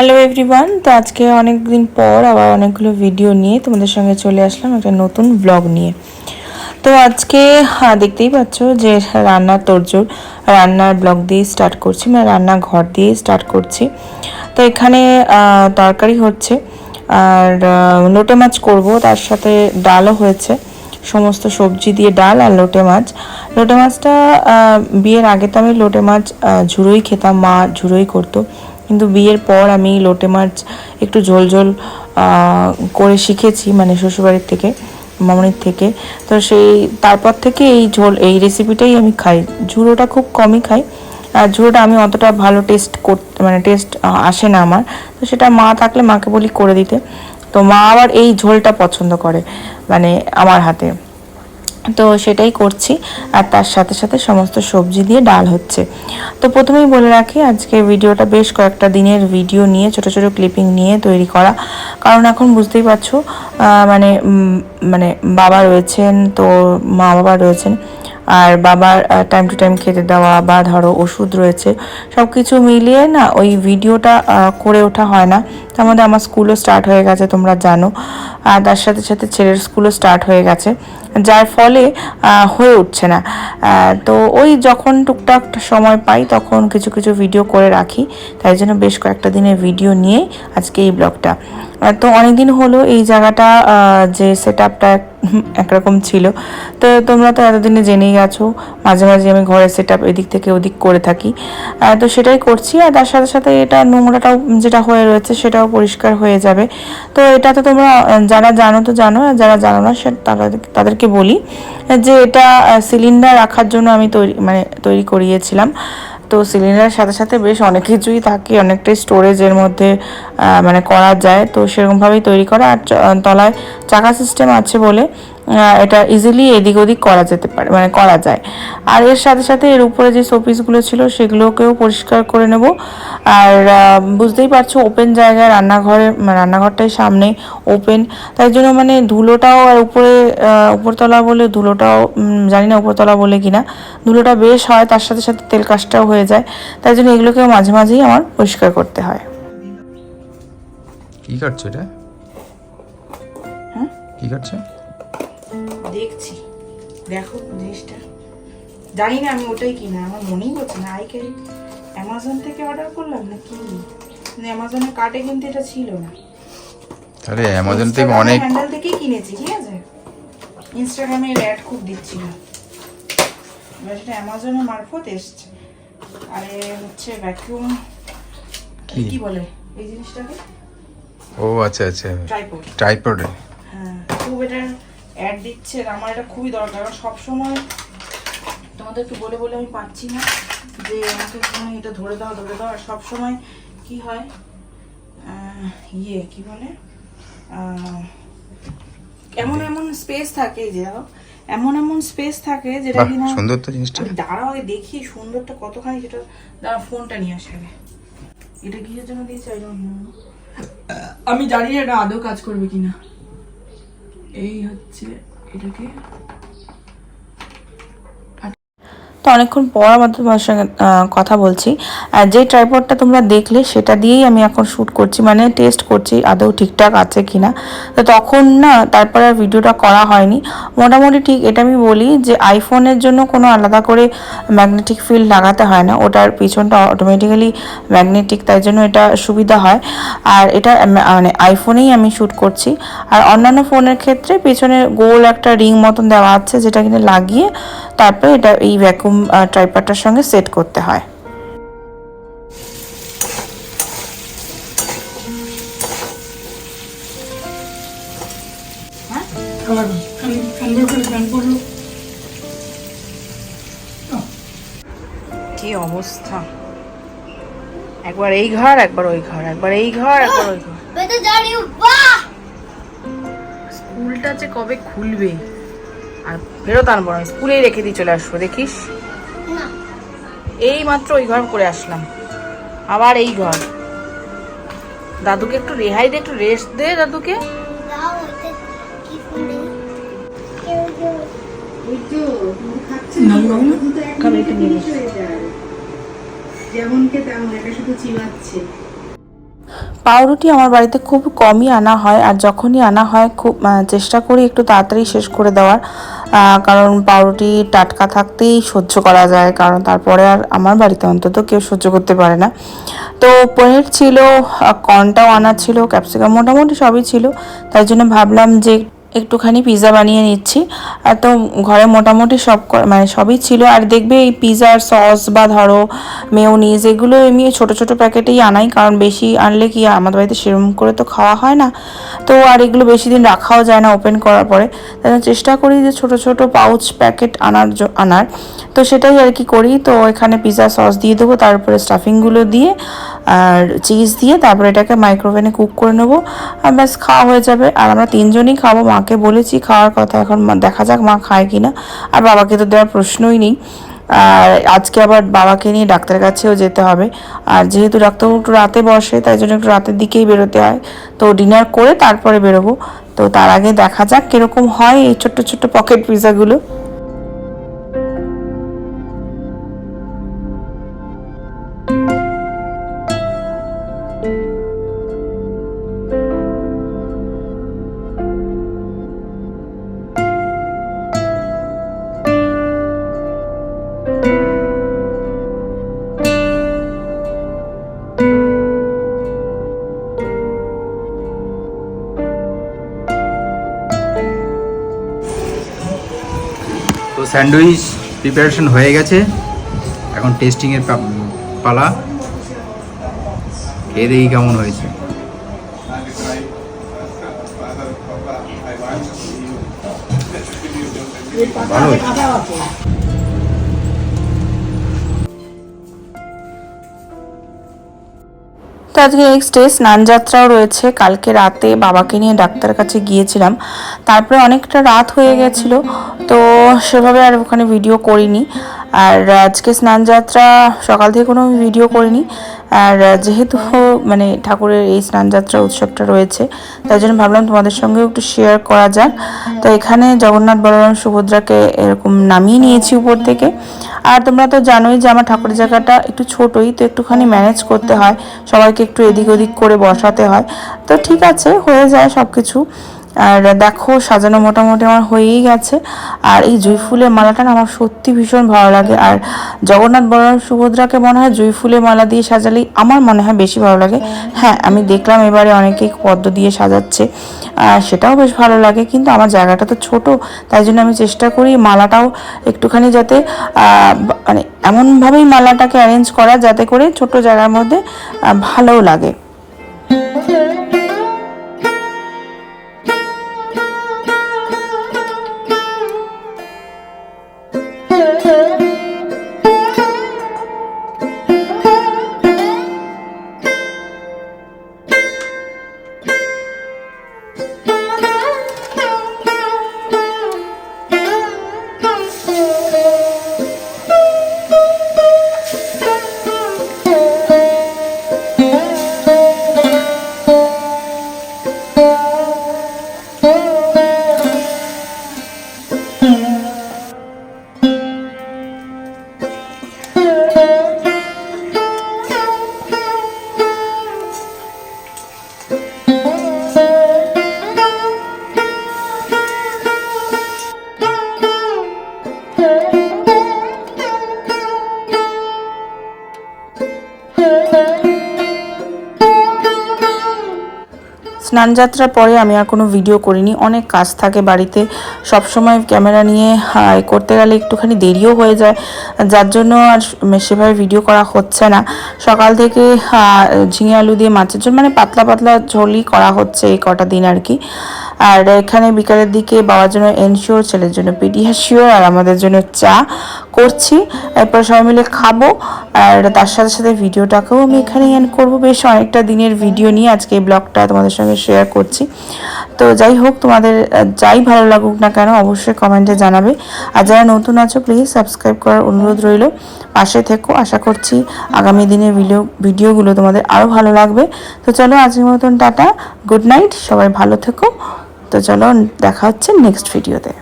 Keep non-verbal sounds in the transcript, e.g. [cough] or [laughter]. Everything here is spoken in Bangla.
হ্যালো এভরিওয়ান তো আজকে অনেক দিন পর আবার অনেকগুলো ভিডিও নিয়ে তোমাদের সঙ্গে চলে আসলাম একটা নতুন ব্লগ নিয়ে। তো আজকে হ্যাঁ, দেখতেই পাচ্ছ যে রান্নার তোড়জোড় রান্নার ব্লগ দিয়ে স্টার্ট করছি মানে রান্নার ঘর দিয়ে স্টার্ট করছি। তো এখানে তরকারি হচ্ছে আর লোটে মাছ করব তার সাথে ডালও হয়েছে। সমস্ত সবজি দিয়ে ডাল আর লোটে মাছ। লোটে মাছটা বিয়ের আগে তো আমি লোটে মাছ ঝুড়োই খেতাম মা ঝুড়োই করতো। কিন্তু বিয়ের পর আমি লোটে মাছ একটু ঝোল ঝোল করে শিখেছি মানে শ্বশুরবাড়ির থেকে, মামনির থেকে। তো সেই, তারপর থেকে এই ঝোল, এই রেসিপিটাই আমি খাই। ঝুড়োটা খুব কমই খাই। আর ঝুড়োটা আমি অতটা ভালো টেস্ট করতে মানে টেস্ট আসে না আমার। তো সেটা মা থাকলে মাকে বলি করে দিতে। তো মা আবার এই ঝোলটা পছন্দ করে মানে আমার হাতে। তো সেটাই করছি। আর তার সাথে সাথে সমস্ত সবজি দিয়ে ডাল হচ্ছে। তো প্রথমেই বলে রাখি, আজকে ভিডিওটা বেশ কয়েকটা দিনের ভিডিও নিয়ে, ছোট ছোট ক্লিপিং নিয়ে তৈরি করা। কারণ এখন বুঝতেই পারছ মানে মানে বাবা রয়েছেন, তো মা বাবা রয়েছেন। আর বাবার টাইম টু টাইম খেতে দেওয়া বা ধরো ওষুধ রয়েছে সব কিছু মিলিয়ে না ওই ভিডিওটা করে ওঠা হয় না। তার মধ্যে আমার স্কুলও স্টার্ট হয়ে গেছে, তোমরা জানো। আর তার সাথে সাথে ছেলের স্কুলও স্টার্ট হয়ে গেছে, যার ফলে হয়ে উঠছে না। তো ওই যখন টুকটাক সময় পাই, তখন কিছু কিছু ভিডিও করে রাখি। তাই জন্য বেশ কয়েকটা দিনের ভিডিও নিয়ে আজকে এই ব্লগটা তো অনেকদিন হলো এই জায়গাটা যে সেট আপটা [laughs] একরকম ছিল। তো তোমরা তো এতদিনে জেনেই গেছো মাঝে মাঝে আমি ঘরের সেট আপ এদিক থেকে ওদিক করে থাকি। তো সেটাই করছি আর তার সাথে সাথে এটা নোংরাটাও যেটা হয়ে রয়েছে সেটাও পরিষ্কার হয়ে যাবে। তো এটা তো তোমরা যারা জানো তো জানো, আর যারা জানো না সে তাদের- তাদেরকে বলি যে এটা সিলিন্ডার রাখার জন্য আমি তৈরি মানে তৈরি করিয়েছিলাম। তো সিলিন্ডারের সাথে সাথে বেশ অনেক কিছুই থাকে, অনেকটাই স্টোরেজের মধ্যে মানে করা যায়। তো সেরকমভাবেই তৈরি করা। আর তলায় চাকা সিস্টেম আছে বলে এটা ইজিলি এদিক ওদিক করা যেতে পারে মানে করা যায়। আর এর সাথে সাথে এর উপরে যে শোপিসগুলো ছিল সেগুলোকেও পরিষ্কার করে নেব। আর বুঝতেই পারছ ওপেন জায়গায় রান্নাঘরে মানে রান্নাঘরটাই সামনে ওপেন তাই জন্য মানে ধুলোটাও আর উপরে উপরতলা বলে ধুলোটাও জানি না উপরতলা বলে কিনা ধুলোটা বেশ হয় তার সাথে সাথে তেল কাজটাও হয়ে যায়। তাই জন্য এগুলোকেও মাঝে মাঝেই আমার পরিষ্কার করতে হয়। কি কাটছো এটা? হ্যাঁ? কি কাটছো? দেখছি। দেখো জিনিসটা। জানি না আমি ওটাই কিনা আমার মনেই পড়ছে না। আইকে অ্যামাজন থেকে অর্ডার করলাম না কি অ্যামাজনের কার্টে কিন্তু এটা ছিল না। তাহলে অ্যামাজন থেকে অনেক হ্যান্ডেল থেকেই কিনেছি ঠিক আছে? ইনস্টাগ্রামে এর অ্যাড খুব দিচ্ছিল। এবার সেটা অ্যামাজনের মারফত এসছে। আর হচ্ছে ভ্যাকিউম কি? কি বলে এই জিনিসটাকে? ও আচ্ছা আচ্ছা। ট্রাইপড ট্রাইপডে হ্যাঁ খুব এটা অ্যাড দিচ্ছে আমার এটা খুবই দরকার কারণ সবসময় তোমাদের একটু বলে বলে আমি পাচ্ছি না যে আমাকে একটুখানি এটা ধরে দাও ধরে দাও আর সবসময় কি হয় আহ, ইয়ে কি বলে এমন এমন স্পেস থাকে যে এমন এমন স্পেস থাকে যেটা কিনা সুন্দর তো জিনিসটা। আমি দাঁড়াও আগে দেখি সুন্দরটা কতখানি সেটা দাঁড়া ফোনটা নিয়ে আসে আগে। এটা কিসের জন্য দিয়েছে? আমি জানি না এটা আদৌ কাজ করবে কিনা। এই হচ্ছে এটাকে অনেকক্ষণ পর আমার তোমার সঙ্গে কথা বলছি। আর যে ট্রাইপডটা তোমরা দেখলে, সেটা দিয়েই আমি এখন শ্যুট করছি মানে টেস্ট করছি, আদৌ ঠিকঠাক আছে কি না তো তখন না, তারপর আর ভিডিওটা করা হয়নি। মোটামুটি ঠিক এটা আমি বলি যে আইফোনের জন্য কোনো আলাদা করে ম্যাগনেটিক ফিল্ড লাগাতে হয় না। ওটার পিছনটা অটোমেটিক্যালি ম্যাগনেটিক তাই জন্য এটা সুবিধা হয়। আর এটা মানে আইফোনেই আমি শ্যুট করছি। আর অন্যান্য ফোনের ক্ষেত্রে পেছনে গোল একটা রিং মতন দেওয়া আছে, যেটা কিনে লাগিয়ে তারপরে এটা এই ভ্যাকুম ট্রাইপারটার সঙ্গে সেট করতে হয়। কি অবস্থা? একবার এই ঘর একবার ওই ঘর একবার এই ঘর একবার ওই ঘর। স্কুলটা যে কবে খুলবে? আর ফেরত আনব না স্কুলেই রেখে দিয়ে চলে আসব দেখিস? এই মাত্র ওই ঘর করে আসলাম। আবার এই ঘর। দাদুকে একটু রেহাই দে একটু রেস্ট দে দাদুকে। দাও এটা কি ফুল খাবে একটু নিয়ে নে। পাউরুটি আমার বাড়িতে খুব কমই আনা হয় আর যখনই আনা হয় খুব চেষ্টা করি একটু তাড়াতাড়ি শেষ করে দেওয়ার। কারণ পাউরুটি টাটকা থাকতেই সহ্য করা যায়, কারণ তারপরে আর আমার বাড়িতে অন্তত কেউ সহ্য করতে পারে না। তো পনির ছিল কর্নটাও আনা ছিল ক্যাপসিকাম মোটামুটি সবই ছিল। তাই জন্য ভাবলাম যে একটুখানি পিৎজা বানিয়ে নিচ্ছি। আর তো ঘরে মোটামুটি সব মানে সবই ছিল। আর দেখবে এই পিৎজার সস বা ধরো মেয়োনিজ এগুলো এমনি ছোট ছোট প্যাকেটেই আনাই। কারণ বেশি আনলে কি আমাদের বাড়িতে সেরকম করে তো খাওয়া হয় না। তো আর এগুলো বেশি দিন রাখাও যায় না ওপেন করার পরে। তাই চেষ্টা করি যে ছোট ছোট পাউচ প্যাকেট আনার আনার। তো সেটাই আর কি করি। তো এখানে পিৎজা সস দিয়ে দেবো। তারপরে স্টাফিংগুলো দিয়ে আর চিজ দিয়ে তারপরে এটাকে মাইক্রোওভেনে কুক করে নেব। আর ব্যাস, খাওয়া হয়ে যাবে। আর আমরা তিনজনই খাব। মাকে বলেছি খাওয়ার কথা, এখন দেখা যাক মা খায় কিনা। আর বাবাকে তো দেওয়ার প্রশ্নই নেই। আর আজকে আবার বাবাকে নিয়ে ডাক্তারের কাছেও যেতে হবে। আর যেহেতু ডাক্তারবাবু একটু রাতে বসে, তাই জন্য একটু রাতের দিকেই বেরোতে হয়। তো ডিনার করে তারপরে বেরোবো। তো তার আগে দেখা যাক কীরকম হয় এই ছোট্ট ছোট্ট পকেট পিৎজাগুলো স্যান্ডউইচ প্রিপারেশন হয়ে গেছে। এখন টেস্টিংয়ের পালা। খেয়ে দেখি কেমন হয়েছে। ভালো তো আজকে নেক্সট ডে স্নান যাত্রাও রয়েছে। কালকে রাতে বাবাকে নিয়ে ডাক্তার কাছে গিয়েছিলাম। তারপরে অনেকটা রাত হয়ে গেছিল, তো সেভাবে আর ওখানে ভিডিও করিনি। আর আজকে স্নান যাত্রা সকাল থেকে কোনো ভিডিও করিনি। আর যেহেতু মানে ঠাকুরের এই স্নান যাত্রা উৎসবটা রয়েছে, তাই জন্য ভাবলাম তোমাদের সঙ্গেও একটু শেয়ার করা যাক। তো এখানে জগন্নাথ বলরাম সুভদ্রাকে এরকম নামিয়ে নিয়েছি উপর থেকে। আর তোমরা তো জানোই যে আমার ঠাকুরের জায়গাটা একটু ছোটই, তো একটুখানি ম্যানেজ করতে হয়। সবাইকে একটু এদিক ওদিক করে বসাতে হয়। তো ঠিক আছে, হয়ে যায় সব কিছু আর দেখো, সাজানো মোটামুটি আমার হয়েই গেছে। আর এই জুঁই ফুলের মালাটা না আমার সত্যি ভীষণ ভালো লাগে। আর জগন্নাথ বলরাম সুভদ্রাকে মনে হয় জুঁই ফুলের মালা দিয়ে সাজালেই আমার মনে হয় বেশি ভালো লাগে। হ্যাঁ আমি দেখলাম এবারে অনেকেই পদ্ম দিয়ে সাজাচ্ছে, আর সেটাও বেশ ভালো লাগে। কিন্তু আমার জায়গাটা তো ছোট, তাই জন্য আমি চেষ্টা করি মালাটাও একটুখানি যাতে মানে এমনভাবেই মালাটাকে অ্যারেঞ্জ করা যাতে করে ছোট জায়গার মধ্যে ভালোও লাগে। স্নান যাত্রার পরে আমি আর কোনো ভিডিও করিনি। অনেক কাজ থাকে বাড়িতে। সব সময় ক্যামেরা নিয়ে এ করতে গেলে একটুখানি দেরিও হয়ে যায়। যার জন্য আর সেভাবে ভিডিও করা হচ্ছে না। সকাল থেকে ঝিঙে আলু দিয়ে মাছের জন্য মানে পাতলা পাতলা ঝোলই করা হচ্ছে এই কটা দিন আর কি। আর এখানে বিকালের দিকে বাবার জন্য এনশিওর ছেলের জন্য পিডিয়াশিওর আর আমাদের জন্য চা। করছি। এরপর সবাই মিলে খাব। আর তার সাথে সাথে ভিডিওটাকেও আমি এখানে এন্ড করব। বেশ অনেকটা দিনের ভিডিও নিয়ে আজকে এই ব্লগটা তোমাদের সঙ্গে শেয়ার করছি। তো যাই হোক, তোমাদের যাই ভালো লাগুক না কেন অবশ্যই কমেন্টে জানাবে। আর যারা নতুন আছো প্লিজ সাবস্ক্রাইব করার অনুরোধ রইল। পাশে থেকো। আশা করছি আগামী দিনের ভিডিও ভিডিওগুলো তোমাদের আরও ভালো লাগবে। তো চলো আজকের মতন টাটা। গুড নাইট সবাই ভালো থেকো। তো চলো, দেখা হচ্ছে নেক্সট ভিডিওতে